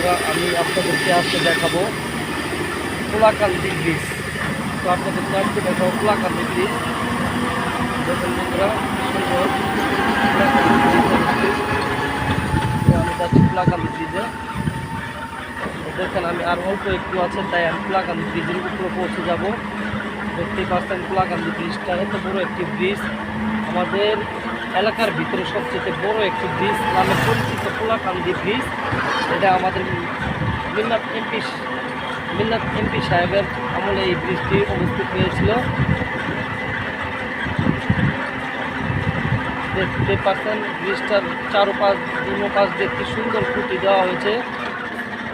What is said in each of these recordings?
বন্ধুরা, আমি আপনাদেরকে আজকে দেখাবো কোলাকান্দি ব্রিজ। তো আপনাদেরকে আজকে দেখাবো কোলাকান্দি ব্রিজ। দেখুন বন্ধুরা, সুন্দর। আমি যাচ্ছি কোলাকান্দি ব্রিজে। দেখেন, আমি আর অল্প একটু আছে, তাই আমি কোলাকান্দি ব্রিজের উপরে পৌঁছে যাব। দেখতেই পাচ্ছেন, কোলাকান্দি ব্রিজটা এত বড় একটি ব্রিজ। আমাদের এলাকার ভিতরে সবচেয়ে বড় একটি ব্রিজ নামে পরিচিত কোলাকান্দি ব্রিজ এটা আমাদের মিন্নাত এমপি মিন্নাত এমপি সাহেবের আমলে এই ব্রিজটি অবস্থিত হয়েছিল। দেখতে পাচ্ছেন ব্রিজটার চারোপাশ দুনো পাশ দেখতে সুন্দর খুঁটি দেওয়া হয়েছে।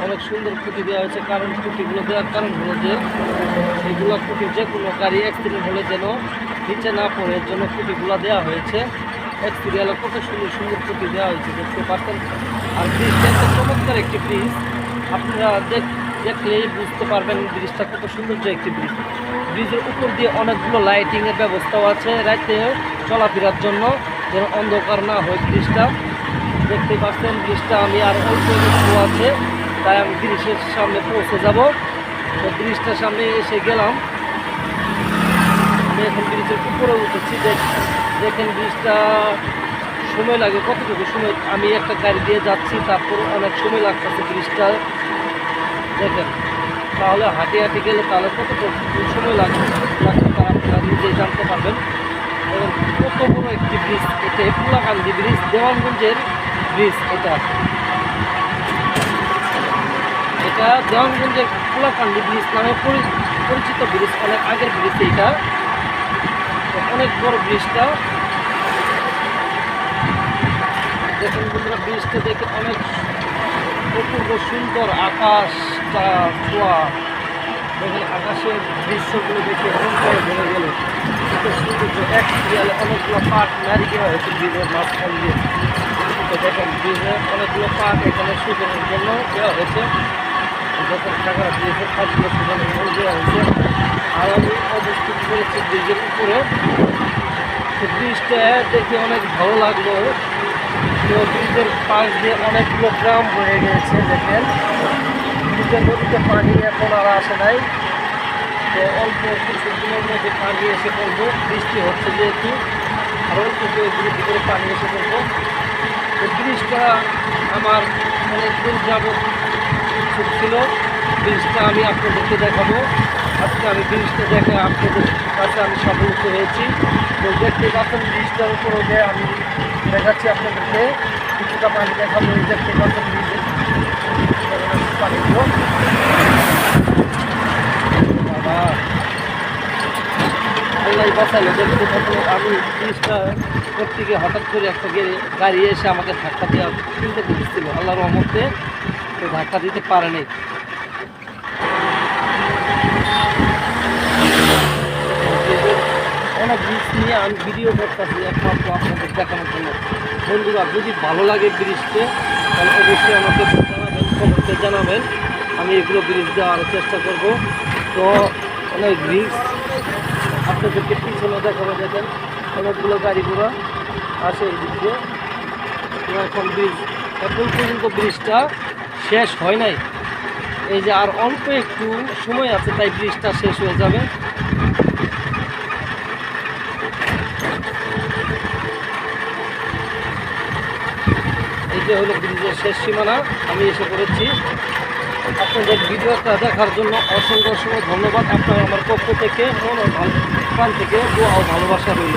অনেক সুন্দর খুঁটি দেওয়া হয়েছে। কারণ খুঁটিগুলো দেওয়ার কারণ হলো যে, এগুলো খুঁটি যে কোনো গাড়ি অ্যাক্সিডেন্ট হলে যেন নিচে না পড়ে জন্য খুঁটিগুলো দেওয়া হয়েছে। এক সিরিয়ালে কত সুন্দর সুন্দর খুঁটি দেওয়া হয়েছে, দেখতে পাচ্ছেন। আর ব্রিজটা একটা চমৎকার একটি ব্রিজ আপনারা দেখ দেখলেই বুঝতে পারবেন ব্রিজটা কত সুন্দর যে একটি ব্রিজ ব্রিজের উপর দিয়ে অনেকগুলো লাইটিংয়ের ব্যবস্থাও আছে রাতে চলাফেরার জন্য, যেন অন্ধকার না হয় ব্রিজটা দেখতে পাচ্ছেন ব্রিজটা আমি আর অল্প আছে, তাই আমি ব্রিজের সামনে পৌঁছে যাব। তো ব্রিজটার সামনে এসে গেলাম। আমি এখন ব্রিজের উপরে উঠেছি, দেখ- দেখেন ব্রিজটা সময় লাগে, কতটুকু সময়? আমি একটা গাড়ি দিয়ে যাচ্ছি, তারপর অনেক সময় লাগতেছে ব্রিজটা। দেখেন, তাহলে হাঁটি হাঁটি গেলে তাহলে কতটুকু সময় লাগবে লাগবে আপনারা নিজেই জানতে পারবেন। এবং কত বড় একটি ব্রিজ, এটা পুলাকান্দি ব্রিজ, দেওয়ানগঞ্জের ব্রিজ এটা। এটা দেওয়ানগঞ্জের পুলাকান্দি ব্রিজ নামে পরিচিত ব্রিজ, অনেক আগের ব্রিজ এটা। অনেক বড় ব্রিজটা। দেখুন বন্ধুরা, ব্রিজটা দেখে অনেক অপূর্ব সুন্দর আকাশটা ছোঁয়া। দেখেন, আকাশের দৃশ্যগুলো দেখে করে ভরে গেল। এত এক সিরিয়ালে অনেকগুলো পাট নারী দেওয়া হয়েছে ব্রিজের মাঝখান দিয়ে। তো দেখেন, ব্রিজে অনেকগুলো পাট এখানে শুকানোর জন্য দেওয়া হয়েছে। যখন টাকা ব্রিজের কাজগুলো জন্য দেওয়া হয়েছে। আমি অবস্থিত করেছি ব্রিজের উপরে। ব্রিজটা দেখে অনেক ভালো লাগল। তো ব্রিজের পাশ দিয়ে অনেকগুলো গ্রাম বয়ে গেছে, দেখেন। ব্রিজের নদীতে পানি এখন আর আসে নাই। তো অল্প কিছু দিনের মধ্যে পানি এসে পড়ব। বৃষ্টি হচ্ছে যেহেতু, আর অল্প কয়েকদিনের ভিতরে পানি এসে পড়ব। তো ব্রিজটা আমার অনেক দিন যাবৎ ইচ্ছুক ছিল। ব্রিজটা আমি আপনাদেরকে দেখাবো। আজকে আমি ব্রিজটা দেখে আপনাদের কাছে আমি সফলতা হয়েছি। তো দেখতে পাচ্ছেন ব্রিজটার উপরে যে আমি দেখাচ্ছি আপনাদেরকে। কিছুটা পানি দেখাবো দেখতে পাচ্ছেন পানিগুলো। বাবা। দেখতে থাকল আমি ব্রিজটা গিয়ে হঠাৎ করে একটা গেড়ে এসে আমাকে ধাক্কা দেওয়া কিনতে দিচ্ছিল আল্লাহর রহমতে তো ধাক্কা দিতে পারে নাই অনেক রিস্ক নিয়ে আমি ভিডিও করতেছি একমাত্র আপনাদের দেখানোর জন্য। বন্ধুরা, যদি ভালো লাগে ব্রিজকে তাহলে অবশ্যই আমাকে জানাবেন খবরকে জানাবেন। আমি এগুলো ব্রিজ দেওয়ার চেষ্টা করব। তো, অনেক রিস্ক আপনাদেরকে পিছনে দেখাবো, দেখেন, অনেকগুলো গাড়ি ঘোড়া আসে এই দিক। এখন ব্রিজ এখন পর্যন্ত ব্রিজটা শেষ হয় নাই। এই যে আর অল্প একটু সময় আছে, তাই ব্রিজটা শেষ হয়ে যাবে। যে হলো ব্রিজের শেষ সীমানা, আমি এসে পড়েছি। আপনাদের ভিডিওটা দেখার জন্য অসংখ্য অসংখ্য ধন্যবাদ। আপনার আমার পক্ষ থেকে মন ও ভালো থেকে ও ভালোবাসা রইল।